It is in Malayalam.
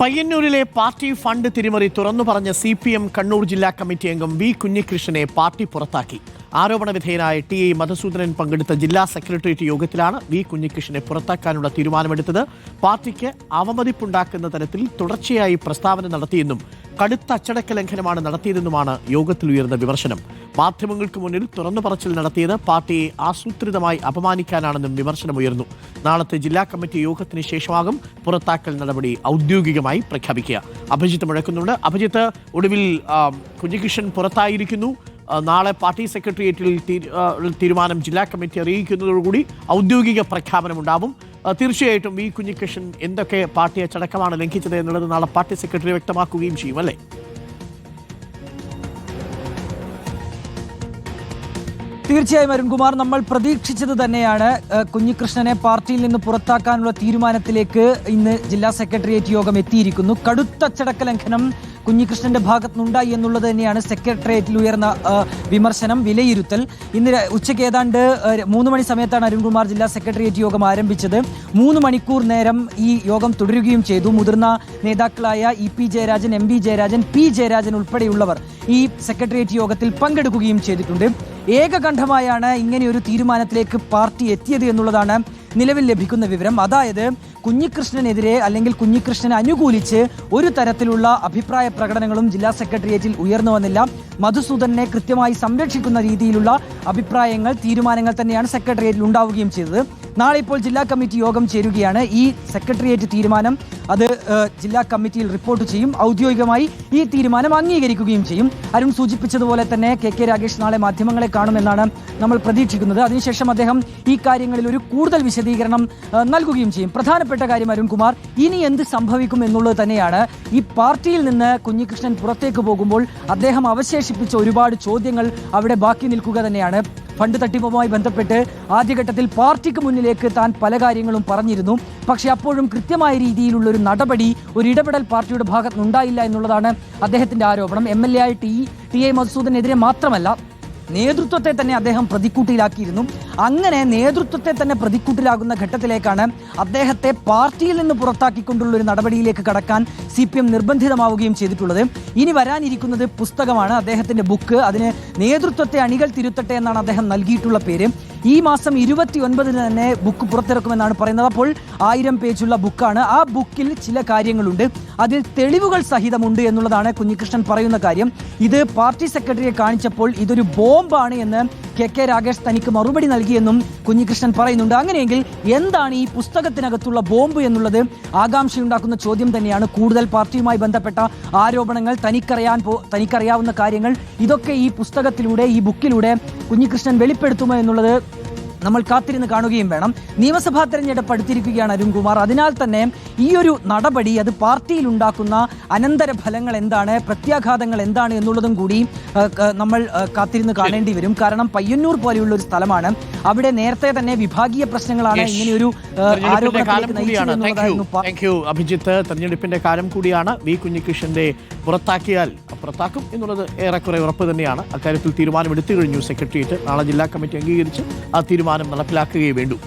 പയ്യന്നൂരിലെ പാർട്ടി ഫണ്ട് തിരിമറി തുറന്നു പറഞ്ഞ സി പി എം കണ്ണൂർ ജില്ലാ കമ്മിറ്റി അംഗം വി കുഞ്ഞികൃഷ്ണനെ പാർട്ടി പുറത്താക്കി. ആരോപണ വിധേയനായ ടി ഐ മധുസൂദനൻ പങ്കെടുത്ത ജില്ലാ സെക്രട്ടേറിയറ്റ് യോഗത്തിലാണ് വി കുഞ്ഞികൃഷ്ണനെ പുറത്താക്കാനുള്ള തീരുമാനമെടുത്തത്. പാർട്ടിക്ക് അവമതിപ്പുണ്ടാക്കുന്ന തരത്തിൽ തുടർച്ചയായി പ്രസ്താവന നടത്തിയെന്നും കടുത്ത അച്ചടക്ക ലംഘനമാണ് നടത്തിയതെന്നുമാണ് യോഗത്തിൽ ഉയർന്ന വിമർശനം. മാധ്യമങ്ങൾക്ക് മുന്നിൽ തുറന്നു പറച്ചിൽ നടത്തിയത് പാർട്ടിയെ ആസൂത്രിതമായി അപമാനിക്കാനാണെന്നും വിമർശനമുയർന്നു നാളത്തെ ജില്ലാ കമ്മിറ്റി യോഗത്തിന് ശേഷമാകും പുറത്താക്കൽ നടപടി ഔദ്യോഗികമായി പ്രഖ്യാപിക്കുക. അഭിജിത്ത് മുഴക്കുന്നുണ്ട്. അഭിജിത്ത് ഒടുവിൽ കുഞ്ഞികൃഷ്ണൻ പുറത്തായിരിക്കുന്നു. നാളെ പാർട്ടി സെക്രട്ടേറിയറ്റിൽ തീരു- തീരുമാനം ജില്ലാ കമ്മിറ്റി അറിയിക്കുന്നതോടുകൂടി ഔദ്യോഗിക പ്രഖ്യാപനമുണ്ടാവും. തീർച്ചയായിട്ടും വി കുഞ്ഞികൃഷ്ണൻ എന്തൊക്കെ പാർട്ടി ചടക്കമാണ് ലംഘിച്ചത് എന്നുള്ളത് നാളെ പാർട്ടി സെക്രട്ടറി വ്യക്തമാക്കുകയും ചെയ്യും അല്ലേ? തീർച്ചയായും അരുൺകുമാർ നമ്മൾ പ്രതീക്ഷിച്ചത് തന്നെയാണ് കുഞ്ഞികൃഷ്ണനെ പാർട്ടിയിൽ നിന്ന് പുറത്താക്കാനുള്ള തീരുമാനത്തിലേക്ക് ഇന്ന് ജില്ലാ സെക്രട്ടേറിയറ്റ് യോഗം എത്തിയിരിക്കുന്നു. കടുത്ത ചടക്ക ലംഘനം കുഞ്ഞികൃഷ്ണന്റെ ഭാഗത്തുനിന്നുണ്ടായി എന്നുള്ളത് തന്നെയാണ് സെക്രട്ടേറിയറ്റിൽ ഉയർന്ന വിമർശനം വിലയിരുത്തൽ. ഇന്ന് ഉച്ചയ്ക്ക് ഏതാണ്ട് മൂന്ന് മണി സമയത്താണ് അരുൺകുമാർ ജില്ലാ സെക്രട്ടേറിയറ്റ് യോഗം ആരംഭിച്ചത്. മൂന്ന് മണിക്കൂർ നേരം ഈ യോഗം തുടരുകയും ചെയ്തു. മുതിർന്ന നേതാക്കളായ E P Jayarajan M B Jayarajan P Jayarajan ഉൾപ്പെടെയുള്ളവർ ഈ സെക്രട്ടേറിയറ്റ് യോഗത്തിൽ പങ്കെടുക്കുകയും ചെയ്തിട്ടുണ്ട്. ഏകകണ്ഠമായാണ് ഇങ്ങനെ ഒരു തീരുമാനത്തിലേക്ക് പാർട്ടി എത്തിയത് എന്നുള്ളതാണ് നിലവിൽ ലഭിക്കുന്ന വിവരം. അതായത് കുഞ്ഞികൃഷ്ണനെതിരെ അല്ലെങ്കിൽ കുഞ്ഞികൃഷ്ണനെ അനുകൂലിച്ച് ഒരു തരത്തിലുള്ള അഭിപ്രായ പ്രകടനങ്ങളും ജില്ലാ സെക്രട്ടേറിയറ്റിൽ ഉയർന്നു വന്നില്ല. മധുസൂദനെ കൃത്യമായി സംരക്ഷിക്കുന്ന രീതിയിലുള്ള അഭിപ്രായങ്ങൾ തീരുമാനങ്ങൾ തന്നെയാണ് സെക്രട്ടേറിയറ്റിൽ ഉണ്ടാവുകയും ചെയ്തത്. നാളെ ഇപ്പോൾ ജില്ലാ കമ്മിറ്റി യോഗം ചേരുകയാണ്. ഈ സെക്രട്ടേറിയറ്റ് തീരുമാനം അത് ജില്ലാ കമ്മിറ്റിയിൽ റിപ്പോർട്ട് ചെയ്യും. ഔദ്യോഗികമായി ഈ തീരുമാനം അംഗീകരിക്കുകയും ചെയ്യും. അരുൺ സൂചിപ്പിച്ചതുപോലെ തന്നെ കെ കെ രാഗേഷ് നാളെ മാധ്യമങ്ങളെ കാണുമെന്നാണ് നമ്മൾ പ്രതീക്ഷിക്കുന്നത്. അതിനുശേഷം അദ്ദേഹം ഈ കാര്യങ്ങളിൽ ഒരു കൂടുതൽ വിശദീകരണം നൽകുകയും ചെയ്യും. പ്രധാനപ്പെട്ട കാര്യം അരുൺകുമാർ ഇനി എന്ത് സംഭവിക്കും എന്നുള്ളത് തന്നെയാണ്. ഈ പാർട്ടിയിൽ നിന്ന് കുഞ്ഞികൃഷ്ണൻ പുറത്തേക്ക് പോകുമ്പോൾ അദ്ദേഹം അവശേഷിപ്പിച്ച ഒരുപാട് ചോദ്യങ്ങൾ അവിടെ ബാക്കി നിൽക്കുക തന്നെയാണ്. ഫണ്ട് തട്ടിപ്പുമായി ബന്ധപ്പെട്ട് ആദ്യഘട്ടത്തിൽ പാർട്ടിക്ക് മുന്നിലേക്ക് താൻ പല കാര്യങ്ങളും പറഞ്ഞിരുന്നു. പക്ഷേ അപ്പോഴും കൃത്യമായ രീതിയിലുള്ള ഒരു നടപടി ഒരു ഇടപെടൽ പാർട്ടിയുടെ ഭാഗത്തുനിന്നുണ്ടായില്ല എന്നുള്ളതാണ് അദ്ദേഹത്തിന്റെ ആരോപണം. എം എൽ എ ആയി ടി ടി എ മധുസൂദനെതിരെ മാത്രമല്ല നേതൃത്വത്തെ തന്നെ അദ്ദേഹം പ്രതിക്കൂട്ടിലാക്കിയിരുന്നു. അങ്ങനെ നേതൃത്വത്തെ തന്നെ പ്രതിക്കൂട്ടിലാകുന്ന ഘട്ടത്തിലേക്കാണ് അദ്ദേഹത്തെ പാർട്ടിയിൽ നിന്ന് പുറത്താക്കിക്കൊണ്ടുള്ള ഒരു നടപടിയിലേക്ക് കടക്കാൻ സി പി എം നിർബന്ധിതമാവുകയും ചെയ്തിട്ടുള്ളത്. ഇനി വരാനിരിക്കുന്നത് പുസ്തകമാണ്. അദ്ദേഹത്തിന്റെ ബുക്ക്. അതിന് നേതൃത്വത്തെ അണികൾ തിരുത്തട്ടെ എന്നാണ് അദ്ദേഹം നൽകിയിട്ടുള്ള പേര്. ഈ മാസം ഇരുപത്തി ഒൻപതിന് തന്നെ ബുക്ക് പുറത്തിറക്കുമെന്നാണ് പറയുന്നത്. അപ്പോൾ ആയിരം പേജുള്ള ബുക്കാണ്. ആ ബുക്കിൽ ചില കാര്യങ്ങളുണ്ട്. അതിൽ തെളിവുകൾ സഹിതമുണ്ട് എന്നുള്ളതാണ് കുഞ്ഞികൃഷ്ണൻ പറയുന്ന കാര്യം. ഇത് പാർട്ടി സെക്രട്ടറിയെ കാണിച്ചപ്പോൾ ഇതൊരു ബോംബാണ് എന്ന് കെ കെ രാഗേഷ് തനിക്ക് മറുപടി നൽകിയെന്നും കുഞ്ഞികൃഷ്ണൻ പറയുന്നുണ്ട്. അങ്ങനെയെങ്കിൽ എന്താണ് ഈ പുസ്തകത്തിനകത്തുള്ള ബോംബ് എന്നുള്ളത്? ആകാംക്ഷയുണ്ടാക്കുന്ന ചോദ്യം തന്നെയാണ്. കൂടുതൽ പാർട്ടിയുമായി ബന്ധപ്പെട്ട ആരോപണങ്ങൾ തനിക്കറിയാൻ തനിക്കറിയാവുന്ന കാര്യങ്ങൾ ഇതൊക്കെ ഈ പുസ്തകത്തിലൂടെ ഈ ബുക്കിലൂടെ കുഞ്ഞികൃഷ്ണൻ വെളിപ്പെടുത്തുമോ എന്നുള്ളത് നമ്മൾ കാത്തിരുന്ന് കാണുകയും വേണം. നിയമസഭാ തെരഞ്ഞെടുപ്പ് അടുത്തിരിക്കുകയാണ് അരുൺകുമാർ. അതിനാൽ തന്നെ ഈ ഒരു നടപടി അത് പാർട്ടിയിൽ ഉണ്ടാക്കുന്ന അനന്തര ഫലങ്ങൾ എന്താണ് പ്രത്യാഘാതങ്ങൾ എന്താണ് എന്നുള്ളതും കൂടി നമ്മൾ കാത്തിരുന്ന് കാണേണ്ടി വരും. കാരണം പയ്യന്നൂർ പോലെയുള്ള ഒരു സ്ഥലമാണ്. അവിടെ നേരത്തെ തന്നെ വിഭാഗീയ പ്രശ്നങ്ങളാണ് ഇങ്ങനെ കാലം ആരോപണത്തിലേക്ക് അഭിജിത്ത്. തെരഞ്ഞെടുപ്പിന്റെ കാലം കൂടിയാണ്. വി കുഞ്ഞികൃഷ്ണന്റെ പുറത്താക്കിയാൽ പുറത്താക്കും എന്നുള്ളത് ഏറെക്കുറെ ഉറപ്പ് തന്നെയാണ്. അക്കാര്യത്തിൽ തീരുമാനമെടുത്തു കഴിഞ്ഞു സെക്രട്ടേറിയറ്റ്. നാളെ ജില്ലാ കമ്മിറ്റി അംഗീകരിച്ച് ആ തീരുമാനം നടപ്പിലാക്കുകയേ വേണ്ടൂ.